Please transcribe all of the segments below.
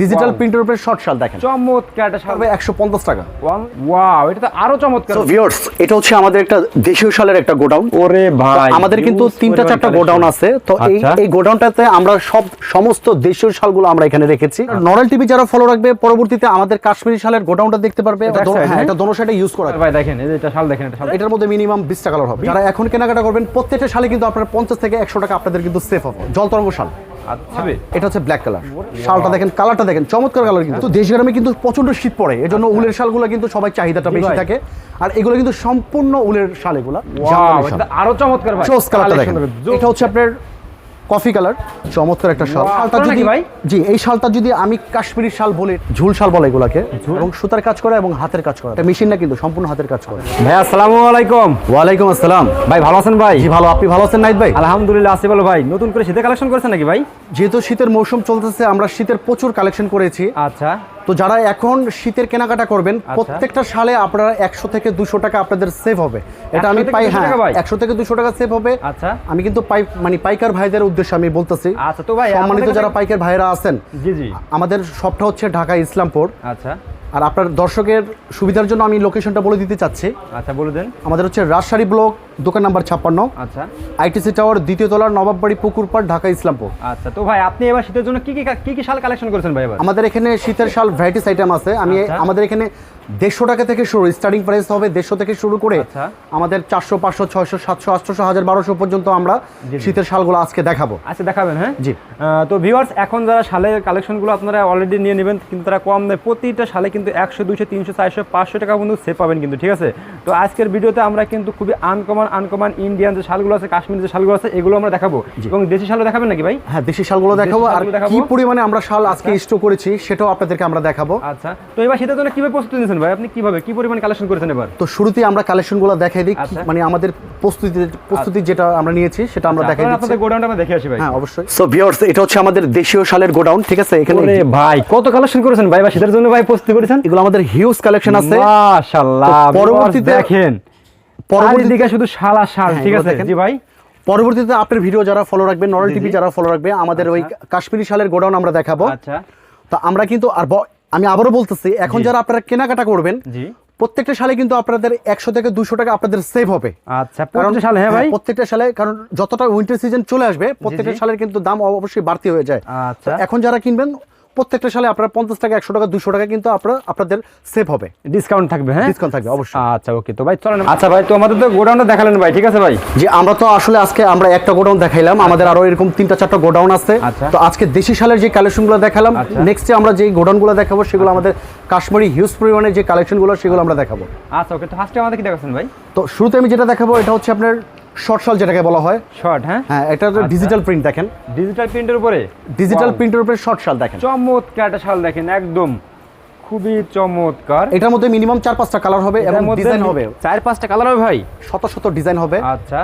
Digital প্রিন্টের উপরে short শাল দেখেন। চমৎকার একটা শাল হবে একশো পঞ্চাশ টাকা। ওয়াও এটা তো আরও চমৎকার। ভিউয়ার্স এটা হচ্ছে আমাদের একটা দেশীয় শালের একটা গোডাউন ওরে ভাই আমাদের কিন্তু তিনটা চারটা গোডাউন আছে। তো এই আচ্ছা। এই গোডাউনটাতে আমরা সব সমস্ত দেশীয় শালগুলো আমরা এখানে রেখেছি। নরেল টিভি যারা ফলো রাখবে পরবর্তীতে আমাদের কাশ্মীরি শালের গোডাউনটা দেখতে পারবে। হ্যাঁ হ্যাঁ? এটা দোনো সাইডে ইউজ করা ভাই দেখেন এটা শাল দেখেন এটা শাল এটার মধ্যে মিনিমাম বিশ টাকা কালার হবে। যারা এখন কেনাকাটা করবেন প্রত্যেকটা শালে কিন্তু আপনার পঞ্চাশ থেকে একশো টাকা আপনাদের কিন্তু সেফ হবে। জল তরঙ্গ শাল আচ্ছা এটা হচ্ছে ব্ল্যাক কালার শালটা দেখেন কালারটা দেখেন চমৎকার কালার কিন্তু। দেশ গ্রামে কিন্তু প্রচণ্ড শীত পড়ে এজন্য উলের শালগুলো কিন্তু সবাই চাহিদাটা বেশি থাকে। আর এগুলো কিন্তু সম্পূর্ণ উলের শাল এগুলো। আরও চমৎকার কালারটা দেখেন। Collection দেখেন। এটা হচ্ছে আপনার কফি কালার চমৎকার একটা শাল। শালটা যদি ভাই? জি এই শালটা যদি আমি কাশ্মীরি শাল বলি ঝুল শাল বলে এগুলাকে এবং সুতার কাজ করা এবং হাতের কাজ করা। এটা মেশিন না কিন্তু সম্পূর্ণ হাতের কাজ করে। ভাই আসসালামু আলাইকুম। ওয়ালাইকুম আসসালাম। ভাই ভালো আছেন ভাই? জি ভালো। আপনি ভালো আছেন নাইদ ভাই? আলহামদুলিল্লাহ আছি ভালো ভাই। নতুন করে শীতের কালেকশন করেছেন নাকি ভাই? যেহেতু শীতের মৌসুম চলতেছে আমরা শীতের প্রচুর কালেকশন করেছি। আচ্ছা। তো যারা এখন শীতের কেনাকাটা করবেন আচ্ছা। প্রত্যেকটা সালে আপনারা একশো থেকে দুশো টাকা আপনাদের সেভ হবে। এটা আমি পাই হ্যাঁ? একশো থেকে দুশো টাকা সেভ হবে। আচ্ছা। আমি কিন্তু পাই মানে পাইকার ভাইদের উদ্দেশ্যে আমি বলতেছি। আচ্ছা তো ভাই সম্মানিত যারা পাইকার ভাইরা আছেন জি জি। আমাদের সবটা হচ্ছে ঢাকা ইসলামপুর। আচ্ছা। আর আপনার দর্শকের সুবিধার জন্য আমি লোকেশনটা বলে দিতে চাচ্ছি। আচ্ছা বলে দেন। আমাদের হচ্ছে রাজশাহী ব্লক দোকান নাম্বার ছাপ্পান্ন আচ্ছা আইটিসি টাওয়ার দ্বিতীয় তলার নবাববাড়ি পুকুরপাড় ঢাকা ইসলামপুর আচ্ছা তো ভাই আপনি এবার শীতের জন্য কি কি কি কি শাল কালেকশন করেছেন ভাই এবার আমাদের এখানে শীতের শাল ভ্যারাইটিস আইটেম আছে আমি আচ্ছা। আমাদের এখানে দেড়শো টাকা থেকে শুরু স্টার্টিং প্রাইস হবে দেড়শো থেকে শুরু করে আচ্ছা। আমাদের চারশো পাঁচশো ছয়শো সাতশো আটশো হাজার বারোশো পর্যন্ত আমরা। শীতের শালগুলো আজকে দেখাবো আচ্ছা দেখাবেন হ্যাঁ জি। তো ভিউয়ার্স এখন যারা শালের কালেকশনগুলো আপনারা অলরেডি নিয়ে নেবেন কিন্তু তারা কম দেয় প্রতিটা শালে কিন্তু একশো দুশো তিনশো চারশো পাঁচশো টাকা কিন্তু সেভ পাবেন কিন্তু ঠিক আছে তো আজকের ভিডিওতে আমরা কিন্তু খুবই আনকমন আনকমন ইন্ডিয়ান যে শালগুলো আছে কাশ্মীরি যে শালগুলো আছে এগুলো আমরা দেখাবো। এবং দেশি শালও দেখাবেন নাকি ভাই? হ্যাঁ দেশি শালগুলো দেখাবো। আর কি পরিমাণে আমরা শাল আজকে স্টোর করেছি সেটাও আপনাদেরকে আমরা দেখাবো। আচ্ছা। তো এবার শীতের জন্য কীভাবে প্রস্তুতি নিয়েছেন ভাই? আপনি কীভাবে কি পরিমাণ কালেকশন করেছেন এবার? তো শুরুতেই আমরা কালেকশনগুলো দেখাই দিই আচ্ছা। মানে আমাদের প্রস্তুতি প্রস্তুতি যেটা আমরা নিয়েছি সেটা আমরা দেখাই দিচ্ছি। আপনাদের গোডাউনটা আমরা দেখে আসি ভাই। হ্যাঁ অবশ্যই। সো ভিউয়ার্স এটা হচ্ছে আমাদের দেশীয় শালের গোডাউন ঠিক আছে? এখানে ওরে ভাই কত কালেকশন করেছেন ভাই? বা সেটার জন্য ভাই প্রস্তুতি করেছেন? এগুলো আমাদের হিউজ কালেকশন আছে। মাশাআল্লাহ পরবর্তীতে- দেখেন। পরবর্তীতে- শুধু শাল আর শাল হ্যাঁ, ঠিক আছে? জি ভাই। পরবর্তীতে আপনার ভিডিও যারা ফলো রাখবেন নরেল টিভি যারা ফলো রাখবে আমাদের ওই কাশ্মীরি শালের গোডাউন আমরা দেখাবো। আচ্ছা। তো আমরা কিন্তু আর আমি আবারও বলতেছি এখন যারা আপনারা কেনাকাটা করবেন জি। প্রত্যেকটা সালে কিন্তু আপনাদের একশো থেকে দুশো টাকা আপনাদের সেভ হবে। আচ্ছা প্রতিটা শাল হ্যাঁ ভাই? প্রত্যেকটা সালে কারণ যতটা উইন্টার সিজন চলে আসবে প্রত্যেকটা সালের কিন্তু দাম অবশ্যই বাড়তি হয়ে যায়। আচ্ছা। এখন যারা কিনবেন প্রত্যেকটা সালে আপনার পঞ্চাশ টাকা একশো টাকা দুশো টাকা কিন্তু আপনার আপনাদের সেভ হবে। ডিসকাউন্ট থাকবে হ্যাঁ? ডিসকাউন্ট থাকবে অবশ্যই। আচ্ছা ওকে তো ভাই চলেন। আচ্ছা ভাই তো আমাদের তো গোডাউনটা দেখালেন ভাই ঠিক আছে ভাই? যে আমরা তো আসলে আজকে আমরা একটা গোডাউন দেখাইলাম। আমাদের আরও এরকম তিনটা চারটা গোডাউন আছে। আচ্ছা। তো আজকে দেশি সালের যে কালেকশনগুলো দেখালাম আচ্ছা। নেক্সটে আমরা যে গোডাউনগুলো দেখাবো সেগুলো আমাদের কাশ্মীরি হিউজ পরিমাণে যে কালেকশনগুলো সেগুলো আমরা দেখাবো। আচ্ছা ওকে তো ফার্স্টে আমাদের কি দেখাচ্ছেন ভাই? তো শুরুতে আমি যেটা দেখাবো এটা হচ্ছে আপনার শর্ট শাল যেটাকে বলা হয়। শর্ট হ্যাঁ? হ্যাঁ এটা আচ্ছা। ডিজিটাল প্রিন্ট দেখেন। ডিজিটাল প্রিন্টের উপরে? ডিজিটাল প্রিন্টের উপরে শর্ট শাল দেখেন। চমৎকার একটা শাল দেখেন একদম। খুবই চমৎকার। এটার মধ্যে মিনিমাম চার পাঁচটা কালার হবে এবং ডিজাইন হবে। চার পাঁচটা কালার হবে ভাই? শত শত ডিজাইন হবে। আচ্ছা।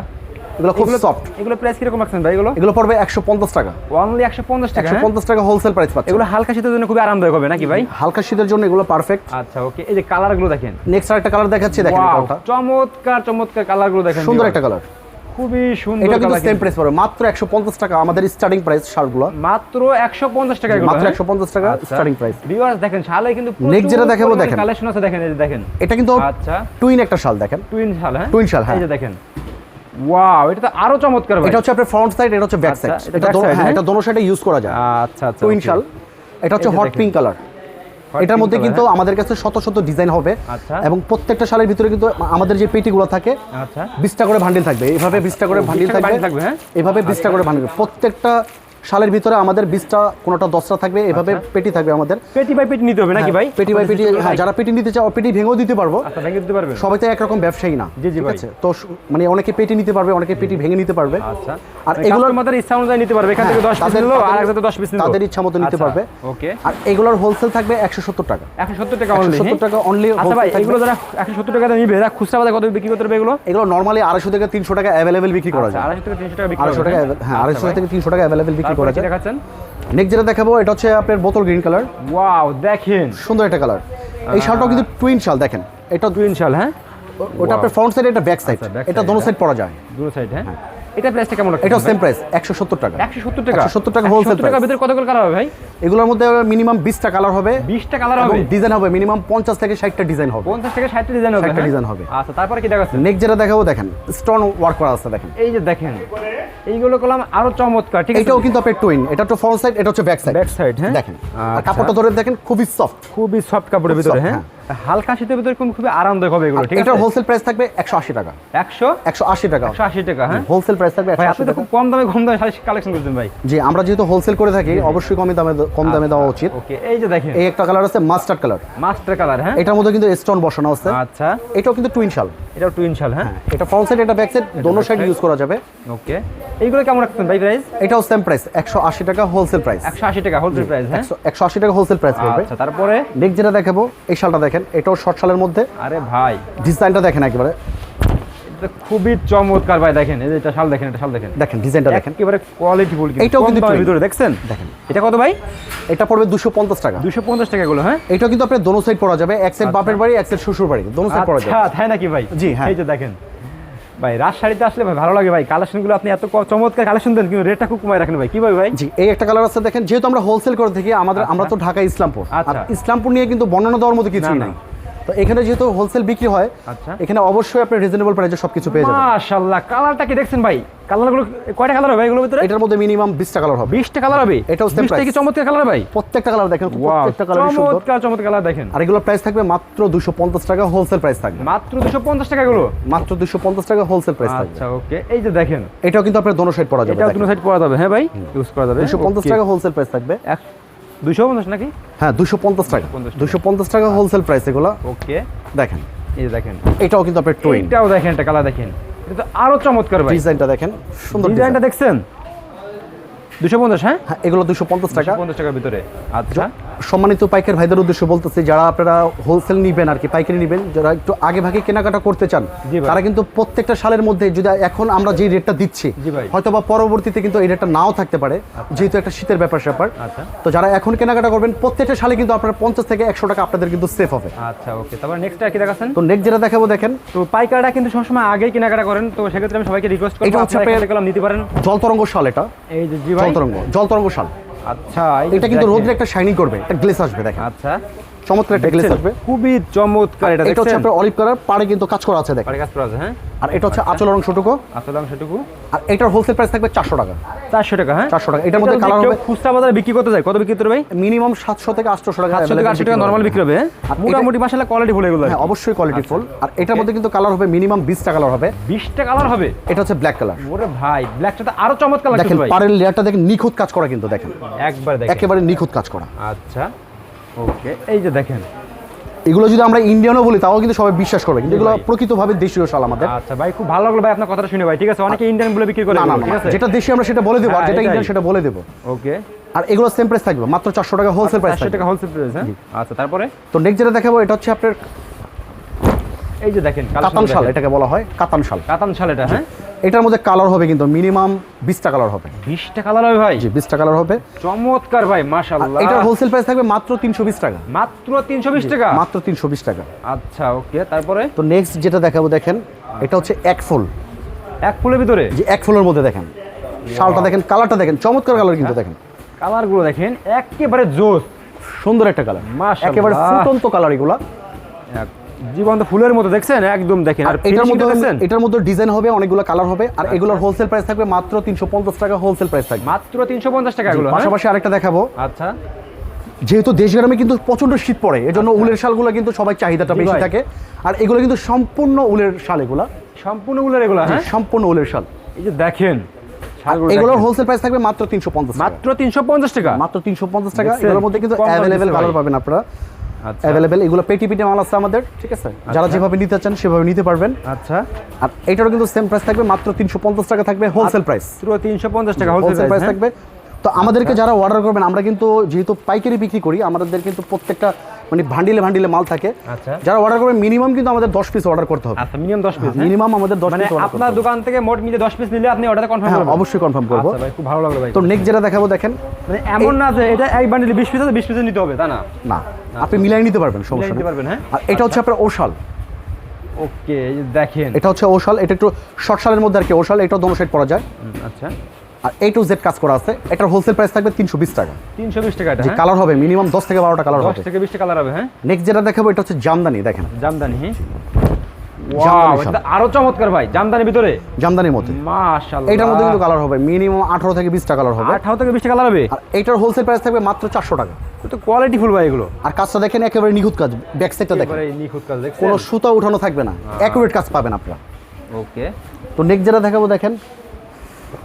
এগুলো খুব সফট এগুলো প্রাইস কীরকম রাখছেন ভাই এগুলো? এগুলো পড়বে একশো পঞ্চাশ টাকা। অনলি একশো পঞ্চাশ টাকা একশো হ্যাঁ? পঞ্চাশ টাকা হোলসেল প্রাইস পাচ্ছে। এগুলো হালকা শীতের জন্য খুবই আরামদায়ক হবে নাকি ভাই? হালকা শীতের জন্য এগুলো পারফেক্ট আচ্ছা ওকে এই যে কালারগুলো দেখেন। নেক্সট আরেকটা কালার দেখাচ্ছি দেখেন এটা চমৎকার চমৎকার কালারগুলো দেখেন সুন্দর একটা কালার খুবই সুন্দর এটা কিন্তু সেম প্রাইস পড়বে মাত্র একশো পঞ্চাশ টাকা আমাদের স্টার্টিং প্রাইস শার্টগুলো মাত্র একশো পঞ্চাশ টাকা এগুলো, মাত্র হ্যাঁ? একশো পঞ্চাশ টাকা। স্টার্টিং প্রাইস Viewers দেখেন শালে কিন্তু Next যেটা দেখাবো দেখেন। কালেকশন আছে দেখেন এই যে দেখেন। এটা কিন্তু আচ্ছা। টুইন একটা শাল দেখেন। টুইন শাল হ্যাঁ? Twin শাল, হ্যাঁ। এই যে দেখেন। ওয়াও এটা তো আরও চমৎকার ভাই। এটা হচ্ছে আপনার ফ্রন্ট সাইড এটা হচ্ছে ব্যাক আচ্ছা, সাইড এটা এটা হ্যাঁ হ্যাঁ? দোনো সাইডে ইউজ করা যায়। আচ্ছা আচ্ছা টুইন শাল। এটা হচ্ছে হট পিঙ্ক কালার এটার মধ্যে কিন্তু হ্যাঁ? আমাদের কাছে শত শত ডিজাইন হবে আচ্ছা। এবং প্রত্যেকটা শালের ভিতরে কিন্তু আমাদের যে পেটিগুলো থাকে আচ্ছা বিশটা করে ভান্ডিল থাকবে এভাবে বিশটা করে ভান্ডিল থাকবে এভাবে হ্যাঁ? বিশটা করে ভান্ডিল প্রত্যেকটা শালের ভিতরে আমাদের বিশটা কোনোটা দশটা থাকবে এভাবে আচ্ছা। পেটি থাকবে আমাদের। পেটি বাই পেটি নিতে হবে নাকি ভাই? পেটি বাই পেটি হ্যাঁ যারা পেটি নিতে চাও পেটি ভেঙেও দিতে পারব। আচ্ছা ভেঙে দিতে পারবেন। সবাই তো একরকম ব্যবসায়ী না জি, জি ঠিক আছে? তো মানে অনেকে পেটি নিতে পারবে অনেকে পেটি ভেঙে নিতে পারবে। আচ্ছা। আর এগুলোর- মধ্যে ইচ্ছা অনুযায়ী নিতে পারবে এখান থেকে হ্যাঁ, 10 পিস নিলো আর একসাথে 10 পিস নিলো। তাদের ইচ্ছা মতো নিতে পারবে। ওকে। আর এগুলোর হোলসেল থাকবে একশো সত্তর টাকা। 170 টাকা অনলি 170 টাকা only আচ্ছা ভাই এগুলো যারা 170 টাকা নিবে এরা খুচরা বাজারে কত বিক্রি করতে পারবে এগুলো? এগুলো নর্মালি আড়াইশো থেকে তিনশো টাকা অ্যাভেলেবেল বিক্রি করা আচ্ছা যায়। 250 থেকে 300 টাকা বিক্রি আড়াইশো করবে, টাকা হ্যাঁ? হ্যাঁ আচ্ছা আড়াইশো ভাই। থেকে তিনশো টাকা অ্যাভেলেবেল বিক্রি করা যায় দেখাচ্ছেন? নেক্সট যেটা দেখাবো এটা হচ্ছে আপনার বোতল গ্রিন কালার ওয়াও দেখেন। সুন্দর একটা কালার এই শালটাও কিন্তু টুইন শাল দেখেন। এটা টুইন শাল হ্যাঁ? ওটা আপনার ফ্রন্ট সাইড এটা ব্যাক সাইড আচ্ছা, এটা দোনো হ্যাঁ। সাইড পরা যায়। দুটো সাইড হ্যাঁ। এটা প্রাইসটা কেমন এটাও সেম প্রাইস একশো সত্তর টাকা। 170 টাকা? 170 টাকা wholesale 170 টাকার ভিতরে কালার হবে ভাই? এগুলোর মধ্যে মিনিমাম বিশটা কালার হবে। 20টা কালার হবে? ডিজাইন হবে মিনিমাম পঞ্চাশ থেকে ষাটটা ডিজাইন হবে। 50 থেকে 60 ডিজাইন হবে 60 হ্যাঁ? ডিজাইন হবে। আচ্ছা তারপরে কি দেখাচ্ছেন? নেক্সট যেটা দেখাবো দেখেন স্টোন ওয়ার্ক করা আছে দেখেন। এই যে দেখেন এইগুলো করলাম আরও চমৎকার ঠিক আছে? এটাও কিন্তু টুইন এটা হচ্ছে ফ্রন্ট সাইড এটা হচ্ছে ব্যাক সাইড ব্যাক সাইড হ্যাঁ? দেখেন আর আচ্ছা। কাপড়টা ধরে দেখেন খুবই সফট খুবই সফট কাপড়ের ভিতরে হ্যাঁ। হালকা শীতের ভিতরে কিন্তু খুবই আরামদায়ক হবে এগুলো ঠিক আছে? হোলসেল প্রাইস থাকবে একশো আশি টাকা। 100 একশো আশি টাকা। 180 টাকা হ্যাঁ? হোলসেল প্রাইস থাকবে ভাই একশো আপনি আশি তো টাকা। খুব কম দামে কম দামে কালেকশন করছেন ভাই। জি আমরা যেহেতু হোলসেল করে থাকি অবশ্যই কমে দামে কম দামে দেওয়া উচিত। ওকে এই যে দেখেন। এই একটা কালার আছে মাস্টার্ড কালার মাস্টার কালার হ্যাঁ? এটার মধ্যে কিন্তু স্টোন বসানো আছে। আচ্ছা। এটাও কিন্তু টুইন শাল এটাও টুইন শাল হ্যাঁ? এটা ফ্রন্ট সাইড এটা ব্যাক সাইড দোনো সাইড ইউজ করা যাবে। ওকে এইগুলো কেমন রাখছেন ভাই প্রাইস এটাও সেম প্রাইস একশো আশি টাকা হোলসেল প্রাইস 180 টাকা হোলসেল প্রাইস হ্যাঁ? একশো আশি টাকা হোলসেল প্রাইস পড়বে। আচ্ছা তারপরে? নেক্সট যেটা দেখাবো এই শালটা দেখেন। এটাও শর্ট শালের মধ্যে। আরে ভাই। ডিজাইনটা দেখেন একেবারে। এটা খুবই চমৎকার ভাই দেখেন এই এটা শাল দেখেন এটা শাল দেখেন। দেখেন ডিজাইনটা দেখেন। একেবারে কোয়ালিটি ফুল এটাও কিন্তু। ভিতরে দেখছেন? দেখেন। এটা কত ভাই? এটা পড়বে দুশো পঞ্চাশ টাকা। 250 টাকা গুলো হ্যাঁ? এটাও কিন্তু আপনার দোনো সাইড পড়া যাবে এক সাইড বাপের বাড়ি এক সাইড শ্বশুর বাড়ি দোনো সাইড পড়া যাবে। হ্যাঁ তাই নাকি ভাই? জি, হ্যাঁ। এই যে দেখেন। ভাই রাজশাড়িতে আসলে ভাই ভালো লাগে ভাই। কালেকশনগুলো আপনি এত চমৎকার কালেকশন দেন কিন্তু রেটটা খুব কমায় রাখেন ভাই। কি ভাই ভাই? জি এই একটা কালার আছে দেখেন যেহেতু আমরা হোলসেল করে থাকি আমাদের আমরা তো ঢাকা ইসলামপুর। আর আচ্ছা। ইসলামপুর নিয়ে কিন্তু বর্ণনা দেওয়ার মতো কিছু নাই। তো এখানে যেহেতু হোলসেল বিক্রি হয় আচ্ছা। এখানে অবশ্যই আপনি রিজনেবল প্রাইসে সবকিছু পেয়ে যাবেন। মাশাআল্লাহ কালারটা কি দেখছেন ভাই? কালারগুলো কয়টা কালার হবে এগুলোর ভিতরে? এটার মধ্যে মিনিমাম বিশটা কালার হবে। 20টা কালার হবে? এটাও same 20টা কি চমৎকার কালার ভাই? প্রত্যেকটা কালার দেখেন প্রত্যেকটা কালার সুন্দর। চমৎকার চমৎকার কালার দেখেন। আর এগুলো প্রাইস থাকবে মাত্র দুশো পঞ্চাশ টাকা হোলসেল প্রাইস থাকবে। মাত্র 250 টাকা এগুলো? মাত্র দুশো পঞ্চাশ টাকা হোলসেল প্রাইস থাকবে। আচ্ছা ওকে এই যে দেখেন। এটাও কিন্তু আপনার দোনো সাইড পড়া যাবে এটাও দুটো সাইড করা যাবে। হ্যাঁ ভাই ইউজ করা যাবে। দুশো পঞ্চাশ টাকা হোলসেল প্রাইস থাকবে। দুশো পঞ্চাশ নাকি? হ্যাঁ দুশো পঞ্চাশ টাকা। 250 দুশো পঞ্চাশ টাকা হোলসেল প্রাইস এগুলো। ওকে। দেখেন। এই যে দেখেন। এটাও কিন্তু আপনার টুইন এটাও দেখেন এটা কালার দেখেন। এটা তো আরও চমৎকার ভাই। ডিজাইনটা দেখেন। সুন্দর ডিজাইনটা ডিজাইনটা দেখছেন? দুশো পঞ্চাশ হ্যাঁ? হ্যাঁ এগুলো দুশো পঞ্চাশ টাকা। পঞ্চাশ টাকার ভিতরে। আচ্ছা। সম্মানিত পাইকার ভাইদের উদ্দেশ্যে বলতেছি যারা আপনারা হোলসেল নিবেন আর কি পাইকারি নিবেন যারা একটু আগে ভাগে কেনাকাটা করতে চান তারা কিন্তু প্রত্যেকটা সালের মধ্যে যদি এখন আমরা যে রেটটা দিচ্ছি হয়তো বা পরবর্তীতে কিন্তু এই রেটটা নাও থাকতে পারে যেহেতু একটা শীতের ব্যাপার স্যাপার। আচ্ছা। তো যারা এখন কেনাকাটা করবেন প্রত্যেকটা সালে কিন্তু আপনার পঞ্চাশ থেকে একশো টাকা আপনাদের কিন্তু সেফ হবে। আচ্ছা ওকে তারপর নেক্সট কি দেখাচ্ছেন? তো নেক্সট যেটা দেখাবো দেখেন। তো পাইকারটা কিন্তু সবসময় আগেই কেনাকাটা করেন তো সেক্ষেত্রে আমি সবাইকে রিকোয়েস্ট করব এটা হচ্ছে নিতে পারেন। জল তরঙ্গ শাল এটা। এই যে জি ভাই। জল তরঙ্গ জল তরঙ্গ শাল। আচ্ছা এটা কিন্তু রোদে রোদ্রে একটা শাইনিং করবে একটা গ্লেস আসবে দেখেন। আচ্ছা। চমৎকার একটা গ্লেস আসবে। খুবই চমৎকার এটা এটা হচ্ছে আপনার অলিভ কালার পাড়ে কিন্তু কাজ করা আছে দেখেন। পাড়ে কাজ করা আছে হ্যাঁ? আর এটা হচ্ছে আচল অংশটুকু। আসলে অংশটুকু। আর এটার হোলসেল প্রাইস থাকবে চারশো টাকা। চারশো টাকা হ্যাঁ? চারশো টাকা। এটার মধ্যে কালার হবে খুচরা বাজারে বিক্রি করতে যায় কত বিক্রি করতে ভাই? মিনিমাম সাতশো থেকে আটশো টাকা সাতশো থেকে available আটশো টাকা বিক্রি বিক্রি হবে আর মোটামুটি কোয়ালিটি ফুল এগুলো হ্যাঁ অবশ্যই কোয়ালিটি ফুল আর এটার মধ্যে কিন্তু কালার হবে মিনিমাম বিশটা কালার হবে। বিশটা কালার হবে? এটা হচ্ছে ব্ল্যাক কালার ওরে ভাই ব্ল্যাকটা তো আরও চমৎকার লাগছে দেখেন ভাই। পাড়ের লেয়ারটা দেখেন নিখুঁত কাজ করা কিন্তু দেখেন। একবার দেখেন। একেবারে নিখুঁত কাজ করা। আচ্ছা। ওকে এই যে দেখেন। এগুলো যদি আমরা ইন্ডিয়ানও বলি তাও কিন্তু সবাই বিশ্বাস করবে। কিন্তু এগুলো। প্রকৃতভাবে দেশীয় শাল আমাদের। আচ্ছা ভাই খুব ভালো লাগল ভাই আপনার কথাটা শুনে ভাই। ঠিক আছে অনেকে ইন্ডিয়ান বলে বিক্রি করে না ঠিক আছে? যেটা দেশি আমরা সেটা বলে দেবো আর হ্যাঁ, যেটা ইন্ডিয়ান সেটা বলে দেবো। ওকে আর এগুলো সেম প্রাইস থাকবে মাত্র চারশো টাকা হোলসেল প্রাইস চারশো টাকা হোলসেল প্রাইস হ্যাঁ? আচ্ছা তারপরে? তো নেক্সট যেটা দেখাবো এটা হচ্ছে আপনার এই যে দেখেন কাতান শাল এটাকে বলা হয় কাতান শাল। কাতান শাল এটা হ্যাঁ? এটার মধ্যে কালার হবে কিন্তু মিনিমাম বিশটা কালার হবে। বিশটা কালার হবে ভাই? জি বিশটা কালার হবে। চমৎকার ভাই মাশাআল্লাহ। এটার হোলসেল প্রাইস থাকবে মাত্র তিনশো বিশ টাকা। মাত্র তিনশো বিশ টাকা? মাত্র তিনশো বিশ টাকা। আচ্ছা ওকে তারপরে? তো নেক্সট যেটা দেখাবো দেখেন এটা হচ্ছে এক ফুল। এক ফুলের ভিতরে? যে এক ফুলের মধ্যে দেখেন। শালটা দেখেন কালারটা দেখেন চমৎকার কালার কিন্তু দেখেন। কালারগুলো দেখেন একেবারে জোস। সুন্দর একটা কালার। একেবারে ফুটন্ত কালার এগুলা। জীবন্ত ফুলের মতো দেখছেন? একদম দেখেন। আর এটার মধ্যে দেখছেন? এটার মধ্যে ডিজাইন হবে অনেকগুলো কালার হবে আর এগুলোর হোলসেল প্রাইস থাকবে মাত্র তিনশো পঞ্চাশ টাকা হোলসেল প্রাইস থাকবে। মাত্র তিনশো পঞ্চাশ টাকা এগুলো হ্যাঁ? পাশাপাশি আরেকটা দেখাবো। আচ্ছা। যেহেতু দেশ গ্রামে কিন্তু প্রচণ্ড শীত পড়ে এজন্য উলের শালগুলো কিন্তু সবাই চাহিদাটা আচ্ছা। বেশি থাকে। আর এগুলো কিন্তু সম্পূর্ণ উলের শাল এগুলা। সম্পূর্ণগুলোর এগুলো হ্যাঁ? সম্পূর্ণ উলের শাল। এই যে দেখেন এগুলোর হোলসেল প্রাইস থাকবে মাত্র তিনশো পঞ্চাশ মাত্র তিনশো পঞ্চাশ টাকা? মাত্র তিনশো পঞ্চাশ টাকা। এগুলোর মধ্যে কিন্তু কালার পাবেন আপনারা। আচ্ছা অ্যাভেলেবেল এগুলো পেটি পিটি মাল আছে আমাদের ঠিক আছে? যারা আচ্ছা। যেভাবে নিতে চান সেভাবে নিতে পারবেন। আচ্ছা। আর এটারও কিন্তু সেম প্রাইস থাকবে মাত্র তিনশো পঞ্চাশ টাকা থাকবে হোলসেল প্রাইস পুরো তিনশো পঞ্চাশ টাকা হোলসেল হোলসেল প্রাইস প্রাইস থাকবে। তো আমাদেরকে যারা অর্ডার করবেন আমরা কিন্তু যেহেতু পাইকারি বিক্রি করি আমাদের কিন্তু প্রত্যেকটা মানে ভান্ডিলে ভান্ডিলে মাল থাকে। আচ্ছা। যারা অর্ডার করবেন মিনিমাম কিন্তু আমাদের দশ পিস অর্ডার করতে হবে। আচ্ছা মিনিমাম দশ পিস মিনিমাম আমাদের দশ মানে পিস অর্ডার আপনার দোকান থেকে মোট মিলে দশ পিস নিলে আপনি অর্ডার কনফার্ম হ্যাঁ করবেন? অবশ্যই কনফার্ম করব। আচ্ছা ভাই খুব ভালো লাগল ভাই। তো নেক্সট যেটা দেখাবো দেখেন। মানে এমন না যে এটা এক বান্ডিলে বিশ পিস আছে বিশ পিসে নিতে হবে তা না? না আপনি মিলাই নিতে পারবেন সমস্যা নিতে পারবেন হ্যাঁ? আর এটা হচ্ছে আপনার ওশাল। ওকে দেখেন। এটা হচ্ছে ওশাল এটা একটু শর্ট শালের মধ্যে আর কি ওশাল এটা দোনো সাইড পরা যায়। আচ্ছা। আর এই টু জেড কাজ করা আছে এটার হোলসেল প্রাইস থাকবে তিনশো বিশ টাকা। তিনশো বিশ টাকা যে হ্যাঁ? কালার হবে মিনিমাম দশ থেকে বারোটা কালার হবে। থেকে বিশটা কালার হবে হ্যাঁ? নেক্সট যেটা দেখাবো এটা হচ্ছে জামদানি দেখেন। জামদানি হ্যাঁ? আরও চমৎকার ভাই জামদানির ভিতরে? জামদানির মধ্যে। মাশাআল্লাহ। এটার মধ্যে কিন্তু কালার হবে মিনিমাম আঠারো থেকে বিশটা কালার হবে। আঠারো থেকে বিশটা কালার হবে? আর এইটার হোলসেল প্রাইস থাকবে মাত্র চারশো টাকা। তো কোয়ালিটি ফুল ভাই এগুলো। আর কাজটা দেখেন একেবারে নিখুঁত কাজ ব্যাক সাইডটা দেখেন। একেবারে নিখুঁত কাজ কোনো সুতা উঠানো থাকবে না অ্যাকুরেট কাজ পাবেন আপনারা। ওকে তো নেক্সট যেটা দেখাবো দেখেন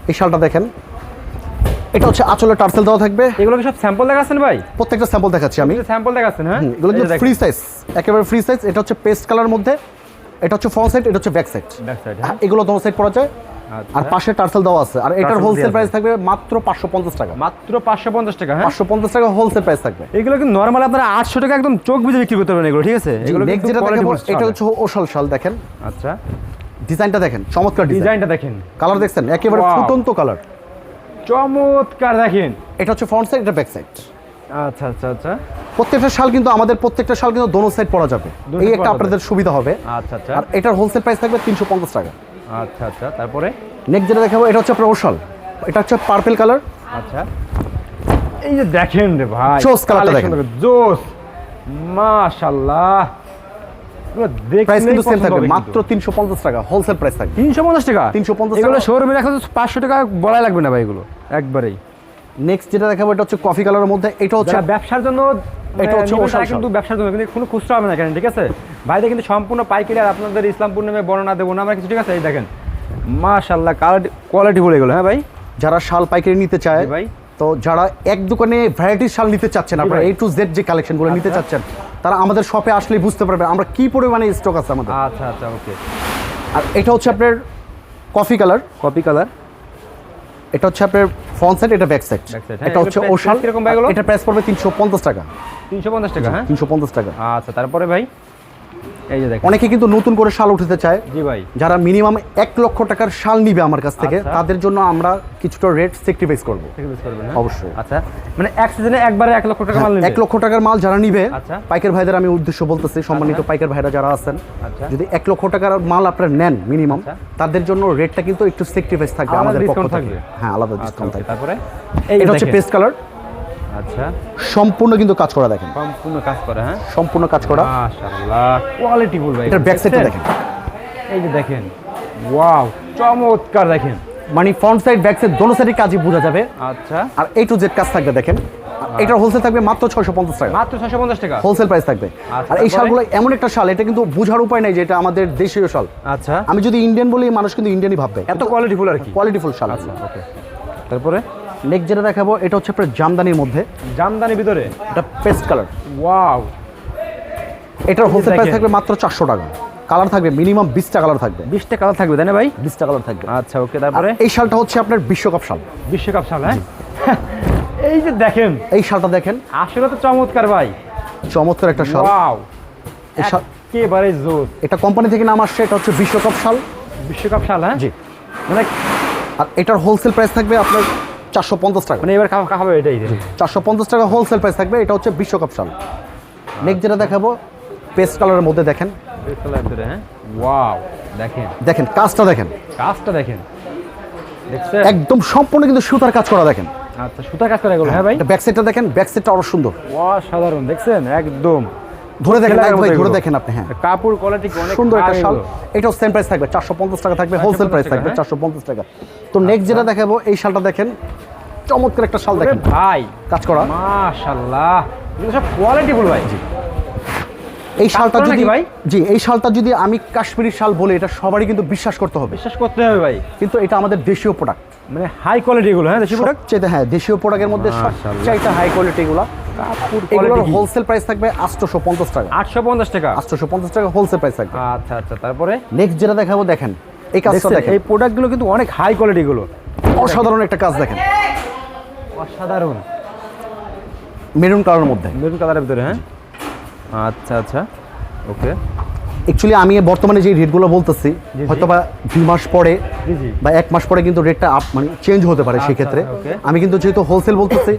এই শালটা দেখেন। এটা হচ্ছে আঁচলের টার্সেল দেওয়া থাকবে। এগুলো কি সব স্যাম্পল দেখাচ্ছেন ভাই? প্রত্যেকটা স্যাম্পল দেখাচ্ছি আমি। স্যাম্পল দেখাচ্ছেন হ্যাঁ? এগুলো কিন্তু ফ্রি সাইজ একেবারে ফ্রি সাইজ এটা হচ্ছে পেস্ট কালার মধ্যে এটা হচ্ছে ফ্রন্ট সাইড এটা হচ্ছে ব্যাক সাইড হ্যাঁ। এগুলো দোনো সাইড পড়া যায়। আচ্ছা। আর পাশে টার্সেল দেওয়া আছে। আর এটার হোলসেল প্রাইস থাকবে মাত্র পাঁচশো পঞ্চাশ টাকা। মাত্র পাঁচশো পঞ্চাশ টাকা হ্যাঁ? পাঁচশো পঞ্চাশ টাকা হোলসেল প্রাইস থাকবে। এগুলো কিন্তু নর্মাল আপনারা আটশো টাকা একদম চোখ বুঝে বিক্রি করতে পারবেন এগুলো ঠিক আছে? এগুলো যেটা এটা হচ্ছে ওশাল শাল দেখেন। আচ্ছা। ডিজাইনটা দেখেন চমৎকার ডিজাইনটা দেখেন। কালার দেখছেন? একেবারে ফুটন্ত কালার চমৎকার দেখেন। এটা হচ্ছে ফ্রন্ট সাইড এটা ব্যাক সাইড আচ্ছা আচ্ছা আচ্ছা। প্রত্যেকটা শাল কিন্তু আমাদের প্রত্যেকটা শাল কিন্তু দোনো সাইড পরা যাবে। এই একটা আপনাদের সুবিধা হবে। আচ্ছা আচ্ছা। আর এটার হোলসেল প্রাইস থাকবে তিনশো পঞ্চাশ টাকা। আচ্ছা আচ্ছা তারপরে? নেক্সট যেটা দেখাবো এটা হচ্ছে আপনার ওশাল এটা হচ্ছে পার্পেল কালার আচ্ছা। এই যে দেখেন রে ভাই জোস কালারটা দেখেন। জোস মাশাআল্লাহ। প্রাইস কিন্তু সেম থাকবে মাত্র তিনশো পঞ্চাশ টাকা হোলসেল প্রাইস থাকবে। তিনশো পঞ্চাশ টাকা? 350 এগুলো শোরুমে রাখা পাঁচশো টাকা বলাই লাগবে না ভাই এগুলো একবারেই। নেক্সট যেটা দেখাবো এটা হচ্ছে কফি কালারের মধ্যে এটা হচ্ছে ব্যবসার জন্য এটা হচ্ছে নিবেন ওশাল তারা কিন্তু ব্যবসার জন্য কিন্তু কোনো খুচরা হবে না এখানে ঠিক আছে? ভাইদের কিন্তু সম্পূর্ণ পাইকারি আর আপনাদের ইসলামপুর নামে বর্ণনা দেবো না আমরা কিছু ঠিক আছে? এই দেখেন মাশাল্লাহ কোয়ালিটি কোয়ালিটি বলে গেলো হ্যাঁ ভাই? যারা শাল পাইকারি নিতে চায় ভাই। তো যারা এক দোকানে ভ্যারাইটির শাল নিতে চাচ্ছেন আপনারা। এ টু জেড যে কালেকশনগুলো নিতে আচ্ছা। চাচ্ছেন তারা আমাদের শপে আসলেই বুঝতে পারবে আমরা কি পরিমাণে স্টক আছে আমাদের। আচ্ছা আচ্ছা ওকে আর এটা হচ্ছে আপনার কফি কালার কফি কালার এটা হচ্ছে আপনার ফ্রন্ট সাইড এটা ব্যাক সাইড এটা হচ্ছে ওশাল এরকম ব্যাগ এটা প্রাইস পড়বে তিনশো পঞ্চাশ টাকা। তিনশো পঞ্চাশ টাকা হ্যাঁ? তিনশো পঞ্চাশ টাকা। আচ্ছা তারপরে ভাই? এই যে দেখেন অনেকে কিন্তু নতুন করে শাল উঠাতে চায় জি ভাই যারা মিনিমাম এক লক্ষ টাকার শাল নিবে আমার কাছ থেকে আচ্ছা। তাদের জন্য আমরা কিছুটা রেট সেক্রিফাইস করব হ্যাঁ? অবশ্যই। আচ্ছা মানে এক সিজনে একবারে এক লক্ষ টাকা মাল নেবে এক লক্ষ টাকার মাল যারা নিবে আচ্ছা। পাইকার ভাইদের আমি উদ্দেশ্য বলতেছি সম্মানিত আচ্ছা। পাইকার ভাইরা যারা আছেন। যদি এক লক্ষ টাকার মাল আপনার নেন মিনিমাম। তাদের জন্য রেটটা কিন্তু একটু সেক্রিফাইস থাকবে আমাদের পক্ষ থেকে? হ্যাঁ আলাদা ডিসকাউন্ট থাকবে তারপরে এই এটা হচ্ছে পেস্ট কালার আচ্ছা। সম্পূর্ণ কিন্তু কাজ করা দেখেন। সম্পূর্ণ কাজ করা হ্যাঁ? সম্পূর্ণ কাজ করা। মাশাআল্লাহ। কোয়ালিটি এটার ব্যাক সাইডটা দেখেন। এই যে দেখেন ওয়াও চমৎকার দেখেন। মানে ফ্রন্ট সাইড ব্যাক সাইড দোনো সাইডের কাজই বোঝা যাবে। আচ্ছা। আর এই টু জেড কাজ থাকবে দেখেন। এটার হোলসেল থাকবে মাত্র ছয়শো পঞ্চাশ টাকা। মাত্র ছশো পঞ্চাশ টাকা? হোলসেল প্রাইস থাকবে। আচ্ছা, আর এই? শালগুলো এমন একটা শাল এটা কিন্তু বোঝার উপায় নাই যে এটা আমাদের দেশীয় শাল। আচ্ছা। আমি যদি ইন্ডিয়ান বলি মানুষ কিন্তু ইন্ডিয়ানই ভাববে। এত কোয়ালিটি ফুল আর কি? কোয়ালিটিফুল শাল। আচ্ছা ওকে তারপরে? নেক্সট যেটা দেখাবো এটা হচ্ছে আপনার জামদানির মধ্যে। জামদানির ভিতরে? এটা পেস্ট কালার। ওয়াও। এটার হোলসেল প্রাইস থাকবে মাত্র চারশো টাকা। কালার থাকবে মিনিমাম বিশটা কালার থাকবে। বিশটা কালার থাকবে তাই না ভাই? বিশটা কালার থাকবে। আচ্ছা ওকে তারপরে? এই শালটা হচ্ছে আপনার বিশ্বকাপ শাল। বিশ্বকাপ শাল হ্যাঁ? এই যে দেখেন। এই শালটা দেখেন। আসলে তো চমৎকার ভাই। চমৎকার একটা শাল। ওয়াও। এই শাল- একেবারে জোর। এটা কোম্পানি থেকে নাম আসছে এটা হচ্ছে বিশ্বকাপ শাল। বিশ্বকাপ শাল হ্যাঁ? জি। মানে আর এটার হোলসেল প্রাইস থাকবে আপনার চারশো পঞ্চাশ টাকা। মানে এবার খাওয়াবে এটাই চারশো পঞ্চাশ টাকা হোলসেল প্রাইস থাকবে এটা হচ্ছে বিশ্বকাপ শাল। নেক্সট যেটা দেখাবো পেস্ট কালারের মধ্যে দেখেন। ভিতরে হ্যাঁ? ওয়াও দেখেন। দেখেন কাজটা দেখেন। কাজটা দেখেন। একদম সম্পূর্ণ কিন্তু সুতার কাজ করা দেখেন। আচ্ছা সুতার কাজ করে এগুলো হ্যাঁ ভাই? ব্যাক সাইডটা দেখেন ব্যাক সাইডটা আরও সুন্দর। অসাধারণ দেখছেন? একদম। ধরে দেখেন ভাই ধরে দেখেন আপনি হ্যাঁ। কাপড় কোয়ালিটি অনেক সুন্দর একটা শাল। এটাও সেম প্রাইস থাকবে চারশো পঞ্চাশ টাকা থাকবে হোলসেল প্রাইস থাকবে টাকা, হ্যাঁ? চারশো পঞ্চাশ টাকা। তো নেক্সট যেটা দেখাবো এই শালটা দেখেন চমৎকার একটা শাল দেখেন। ভাই। কাজ করা। মাশাআল্লাহ। এগুলো সব কোয়ালিটি ফুল ভাই। এই শালটা যদি ভাই? জি এই শালটা যদি আমি কাশ্মীরি শাল বলি এটা সবারই কিন্তু বিশ্বাস করতে হবে। বিশ্বাস করতে হবে ভাই। কিন্তু এটা আমাদের দেশীয় প্রোডাক্ট মানে হাই কোয়ালিটি এগুলো হ্যাঁ দেশীয় প্রোডাক্ট সবচেয়ে হ্যাঁ দেশীয় প্রোডাক্টের মধ্যে। সবচাইতে হাই কোয়ালিটি এগুলো। এগুলোর হোলসেল প্রাইস থাকবে আটশোশো পঞ্চাশ টাকা। আটশো পঞ্চাশ টাকা? আটশোশো পঞ্চাশ টাকা হোলসেল প্রাইস থাকবে। আচ্ছা আচ্ছা তারপরে? নেক্সট যেটা দেখাবো দেখেন। এই কাজটা দেখেন। এই প্রোডাক্টগুলো কিন্তু অনেক হাই কোয়ালিটি গুলো অসাধারণ একটা কাজ দেখেন। অসাধারণ। মেরুন কালারের মধ্যে। মেরুন কালারের ভিতরে হ্যাঁ? আচ্ছা আচ্ছা। ওকে। অ্যাকচুয়ালি আমি বর্তমানে যে রেটগুলো বলতেছি হয়তো বা দুই মাস পরে বা এক মাস পরে কিন্তু রেটটা আপ মানে চেঞ্জ হতে পারে আচ্ছা, সেক্ষেত্রে। আমি কিন্তু যেহেতু হোলসেল বলতেছি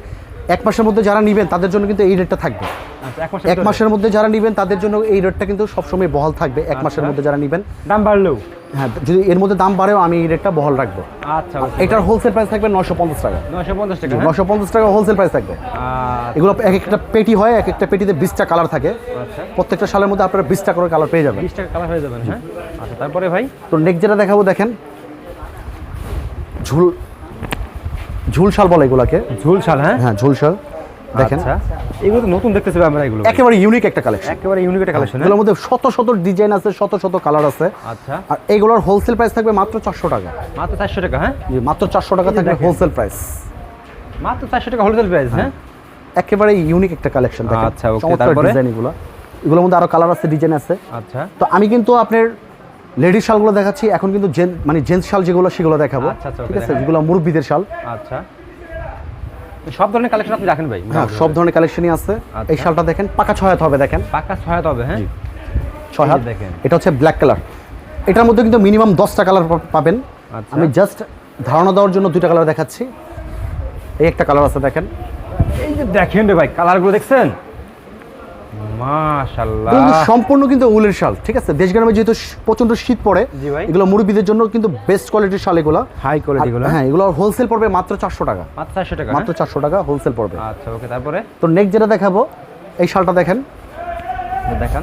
এক মাসের মধ্যে যারা নেবেন তাদের জন্য কিন্তু এই রেটটা থাকবে। আচ্ছা এক মাসের মধ্যে যারা নেবেন তাদের জন্য এই রেটটা কিন্তু সবসময় বহাল থাকবে এক মাসের আচ্ছা। মধ্যে যারা নেবেন। দাম বাড়লেও। হ্যাঁ যদি এর মধ্যে দাম বাড়েও আমি রেটটা বহাল রাখব। আচ্ছা এটার হোলসেল প্রাইস থাকবে নশো পঞ্চাশ টাকা। নশো পঞ্চাশ টাকা হ্যাঁ? নশো পঞ্চাশ টাকা হোলসেল প্রাইস থাকবে। আচ্ছা, এগুলো এক একটা পেটি হয় এক একটা পেটিতে বিশটা কালার থাকে। আচ্ছা। প্রত্যেকটা সালের মধ্যে আপনারা বিশটা করে কালার পেয়ে যাবেন। বিশ টাকা কালার হয়ে যাবেন হ্যাঁ? আচ্ছা তারপরে ভাই? তো নেক্সট যেটা দেখাবো দেখেন। ঝুল ঝুল শাল বলে এগুলাকে। ঝুল শাল হ্যাঁ? হ্যাঁ ঝুল শাল। দেখেন আচ্ছা। এগুলো তো নতুন দেখতেছি আমরা এগুলো। একেবারে ইউনিক একটা কালেকশন একেবারে ইউনিক একটা কালেকশন এগুলোর মধ্যে শত শত ডিজাইন আছে শত শত কালার আছে। আচ্ছা। আর এইগুলোর হোলসেল প্রাইস থাকবে মাত্র চারশো টাকা। মাত্র চারশো টাকা হ্যাঁ? মাত্র চারশো টাকা থাকবে হোলসেল প্রাইস মাত্র চারশো টাকা হোলসেল প্রাইস হ্যাঁ? একেবারে ইউনিক একটা কালেকশন দেখেন। আচ্ছা, চমৎকার তারপরে? ডিজাইন এগুলো। এগুলোর মধ্যে আরও কালার আছে ডিজাইন আছে। আচ্ছা। তো আমি কিন্তু আপনার লেডিস শালগুলো দেখাচ্ছি এখন কিন্তু জেন মানে জেন্টস শাল যেগুলো সেগুলো দেখাবো। আচ্ছা, আচ্ছা, ঠিক আছে? যেগুলো মুরব্বীদের শাল। আচ্ছা। সব ধরনের কালেকশন আপনি রাখেন ভাই হ্যাঁ সব ধরনের কালেকশনই আছে। আচ্ছা। এই শালটা দেখেন পাকা ছয় হাত হবে দেখেন। পাকা ছয় হাত হবে হ্যাঁ? ছয় হাত। দেখেন। এটা হচ্ছে ব্ল্যাক কালার এটার মধ্যে কিন্তু মিনিমাম দশটা কালার পাবেন। আচ্ছা। আমি জাস্ট ধারণা দেওয়ার জন্য দুইটা কালার দেখাচ্ছি। এই একটা কালার আছে দেখেন। এই যে দেখেন রে ভাই কালারগুলো দেখছেন? মাশাআল্লাহ। সম্পূর্ণ কিন্তু উলের শাল ঠিক আছে? দেশ গ্রামে যেহেতু প্রচণ্ড শীত পড়ে এগুলো মুরব্বীদের জন্য কিন্তু বেস্ট কোয়ালিটির শাল এগুলো। হাই কোয়ালিটি গুলো হ্যাঁ এগুলো হোলসেল পড়বে মাত্র চারশো টাকা। মাত্র চারশো টাকা মাত্র চারশো টাকা হোলসেল পড়বে। হ্যাঁ? আচ্ছা ওকে তারপরে? তো নেক্সট যেটা দেখাবো এই শালটা দেখেন। দেখান।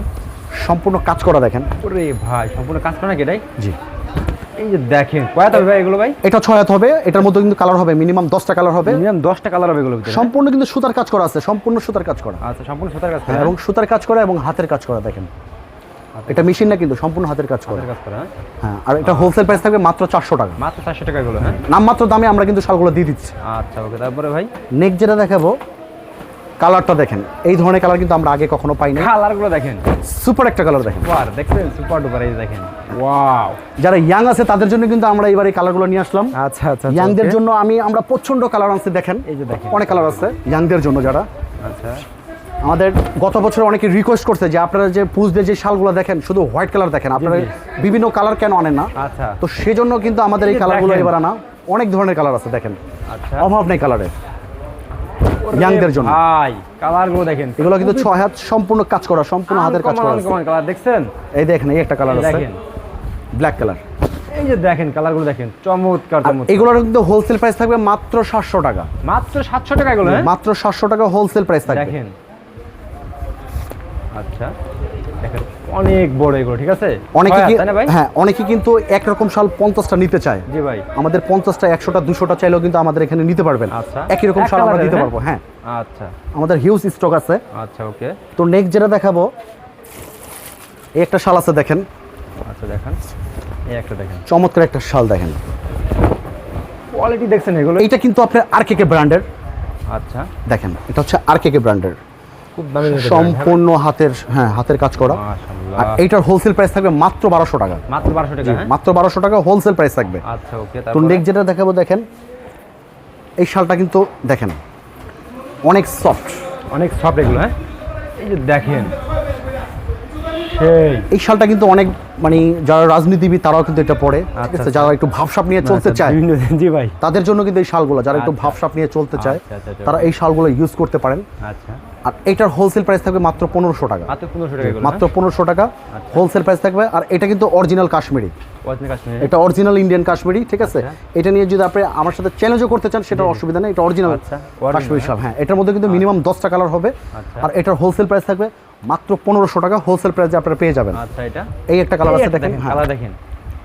সম্পূর্ণ কাজ করা দেখেন। ওরে ভাই সম্পূর্ণ কাজ করে নাকি এটাই? জি। এই যে দেখেন হবে ভাই এগুলো ভাই? এটা হবে এটার মধ্যে কিন্তু কালার হবে মিনিমাম দশটা কালার হবে। মিনিমাম দশটা কালার হবে এগুলো সম্পূর্ণ কিন্তু সুতার কাজ করা আছে সম্পূর্ণ সুতার কাজ করা। আচ্ছা সম্পূর্ণ সুতার কাজ করে। হ্যাঁ, এবং সুতার কাজ করা এবং হাতের কাজ করা দেখেন। এটা মেশিন না কিন্তু সম্পূর্ণ হাতের কাজ করা। কাজ করা হ্যাঁ? হ্যাঁ আর এটা হোলসেল প্রাইস থাকবে মাত্র চারশো টাকা। মাত্র চারশো টাকা এগুলো হ্যাঁ? নামমাত্র দামে আমরা কিন্তু শালগুলো দিয়ে দিচ্ছি। আচ্ছা ওকে তারপরে ভাই? নেক্সট যেটা দেখাবো কালারটা দেখেন। এই ধরনের কালার কিন্তু আমরা আগে কখনো পাইনি। কালারগুলো দেখেন। সুপার একটা কালার দেখেন। সুপার দেখছেন? সুপার ডুপার এই দেখেন। ওয়াও যারা ইয়াং আছে তাদের জন্য কিন্তু আমরা এবার এই কালারগুলো নিয়ে আসলাম। আচ্ছা আচ্ছা ইয়াংদের জন্য আমি আমরা প্রচণ্ড কালার আনছি দেখেন। এই যে দেখেন। অনেক কালার আছে ইয়াংদের জন্য যারা। আচ্ছা। আমাদের গত বছর অনেকে রিকোয়েস্ট করছে যে আপনারা যে পুজদের যে শালগুলো দেখেন শুধু হোয়াইট কালার দেখেন আপনারা বিভিন্ন কালার কেন আনেন না? আচ্ছা। তো সেজন্য কিন্তু আমাদের এই কালারগুলো এবার আনা। অনেক ধরনের কালার আছে দেখেন। আচ্ছা। অভাব নেই কালারের ইয়াংদের জন্য। ভাই কালারগুলো দেখেন। এগুলো কিন্তু ছয় হাত সম্পূর্ণ কাজ করা সম্পূর্ণ হাতের কাজ করা কালার দেখছেন? এই দেখেন এই একটা কালার আছে। দেখেন। ব্ল্যাক কালার এই যে দেখেন কালারগুলো দেখেন চমৎকার চমৎকার। এগুলোর কিন্তু হোলসেল প্রাইস থাকবে মাত্র সাতশো টাকা। মাত্র সাতশো টাকা এগুলো হ্যাঁ? মাত্র সাতশো টাকা হোলসেল প্রাইস থাকবে। দেখেন। আচ্ছা দেখেন অনেক বড় এগুলো ঠিক আছে? অনেকে হ্যাঁ অনেকে কিন্তু একরকম শাল পঞ্চাশটা নিতে চায়। জি ভাই। আমাদের পঞ্চাশটা একশোটা দুশোটা চাইলেও কিন্তু আমাদের এখানে নিতে পারবেন। আচ্ছা। একই রকম শাল আমরা দিতে হ্যাঁ? পারব হ্যাঁ। আচ্ছা। আমাদের হিউজ স্টক আছে। আচ্ছা ওকে তো নেক্সট যেটা দেখাবো এই একটা শাল আছে দেখেন। আচ্ছা দেখেন। এই একটা দেখেন। চমৎকার একটা শাল দেখেন। কোয়ালিটি দেখছেন এগুলো? এইটা কিন্তু আপনার আর কে কে ব্র্যান্ডের আচ্ছা। দেখেন এটা হচ্ছে আর কে কে ব্র্যান্ডের খুব দামি সম্পূর্ণ হাতের হ্যাঁ হাতের কাজ করা। আর এইটার হোলসেল প্রাইস থাকবে মাত্র বারোশো টাকা। মাত্র বারোশো টাকা হ্যাঁ? মাত্র বারোশো টাকা হোলসেল প্রাইস থাকবে। আচ্ছা ওকে তো নেক্সট যেটা দেখাবো দেখেন এই শালটা কিন্তু দেখেন অনেক সফট অনেক সফট এগুলো হ্যাঁ? এই যে দেখেন সেই। এই শালটা কিন্তু অনেক মানে যারা রাজনীতিবিদ তারাও কিন্তু এটা পড়ে ঠিক আচ্ছা, আছে? যারা একটু ভাবসাপ নিয়ে চলতে আচ্ছা, চায় জি ভাই। তাদের জন্য কিন্তু এই শালগুলো যারা একটু আচ্ছা। ভাবসাপ নিয়ে চলতে চায় আচ্ছা, আচ্ছা, আচ্ছা। তারা এই শালগুলো ইউজ করতে পারেন। আচ্ছা। আর এটার হোলসেল প্রাইস থাকবে মাত্র পনেরোশো টাকা। মাত্র পনেরোশো টাকা আচ্ছা। হোলসেল প্রাইস থাকবে আর এটা কিন্তু অরিজিনাল কাশ্মীরি। এটা অরিজিনাল ইন্ডিয়ান কাশ্মীরি ঠিক আছে? আচ্ছা। এটা নিয়ে যদি আপনি আমার সাথে চ্যালেঞ্জও করতে চান সেটা অসুবিধা নেই এটা অরিজিনাল আচ্ছা, কাশ্মীরি শাল। হ্যাঁ। এটার মধ্যে কিন্তু মিনিমাম দশটা কালার হবে। আচ্ছা। আর এটার হোলসেল প্রাইস থাকবে মাত্র পনেরোশো টাকা হোলসেল প্রাইসে আপনারা পেয়ে যাবেন। আচ্ছা এটা? এই একটা কালার আছে দেখেন হ্যাঁ। কালার দেখেন।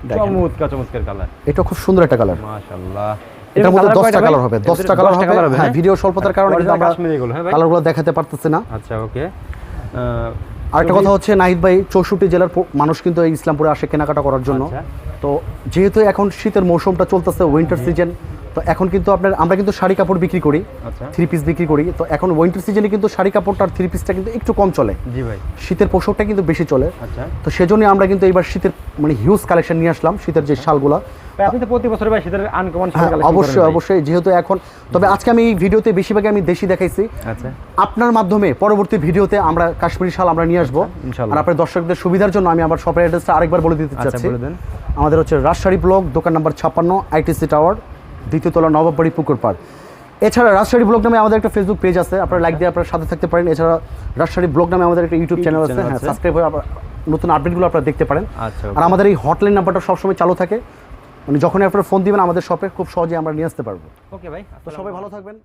দেখেন। চমৎকার চমৎকার কালার এটা খুব সুন্দর একটা কালার মাশাআল্লাহ। এটার মধ্যে দশটা কালার হবে? দশটা কালার হবে? হ্যাঁ ভিডিও স্বল্পতার কারণে কিন্তু আমরা কাশ্মীরি এগুলো হ্যাঁ কালারগুলো দেখাতে পারতেছি না। আচ্ছা ওকে আরেকটা কথা হচ্ছে নাহিদ ভাই চৌষট্টি জেলার মানুষ কিন্তু এই ইসলামপুরে আসে কেনাকাটা করার জন্য। আচ্ছা। তো যেহেতু এখন শীতের মৌসুমটা চলতেছে উইন্টার সিজন তো এখন কিন্তু আপনার আমরা কিন্তু শাড়ি কাপড় বিক্রি করি আচ্ছা। থ্রি পিস বিক্রি করি। তো এখন উইন্টার সিজনে কিন্তু শাড়ি কাপড়টা আর থ্রি পিসটা কিন্তু একটু কম চলে। জি ভাই। শীতের পোশাকটা কিন্তু বেশি চলে। আচ্ছা। তো সেজন্য আমরা কিন্তু এবার শীতের মানে হিউজ কালেকশন নিয়ে আসলাম শীতের যে শালগুলা। ভাই আপনি তো প্রতি বছর ভাই শীতের আনকমন হ্যাঁ অবশ্যই অবশ্যই। যেহেতু এখন তবে আজকে আমি এই ভিডিওতে বেশিরভাগ আমি দেশি দেখাইছি। আচ্ছা। আপনার মাধ্যমে পরবর্তী ভিডিওতে আমরা কাশ্মীরি শাল আমরা নিয়ে আসব। আচ্ছা, আর আপনার দর্শকদের সুবিধার জন্য আমি আমার শপের অ্যাড্রেসটা আরেকবার বলে দিতে আচ্ছা চাচ্ছি। দেন। আমাদের হচ্ছে রাজশাহী ব্লক দোকান নাম্বার ছাপ্পান্ন আইটিসি টাওয়ার। দ্বিতীয় তলা নবাববাড়ি পুকুর পাড়। এছাড়া রাজশাহী ব্লগ নামে আমাদের একটা ফেসবুক পেজ আছে আপনারা লাইক দিয়ে আপনারা সাথে থাকতে পারেন। এছাড়া রাজশাহী ব্লগ নামে আমাদের একটা ইউটিউব চ্যানেল আছে হ্যাঁ। সাবস্ক্রাইব হয়ে নতুন আপডেটগুলো আপনারা দেখতে পারেন। আচ্ছা আর আমাদের এই হটলাইন নাম্বারটা সবসময় চালু থাকে। মানে যখনই আপনারা ফোন দিবেন আমাদের শপে খুব সহজে আমরা নিয়ে আসতে পারব। ওকে ভাই তো সবাই ভালো থাকবেন।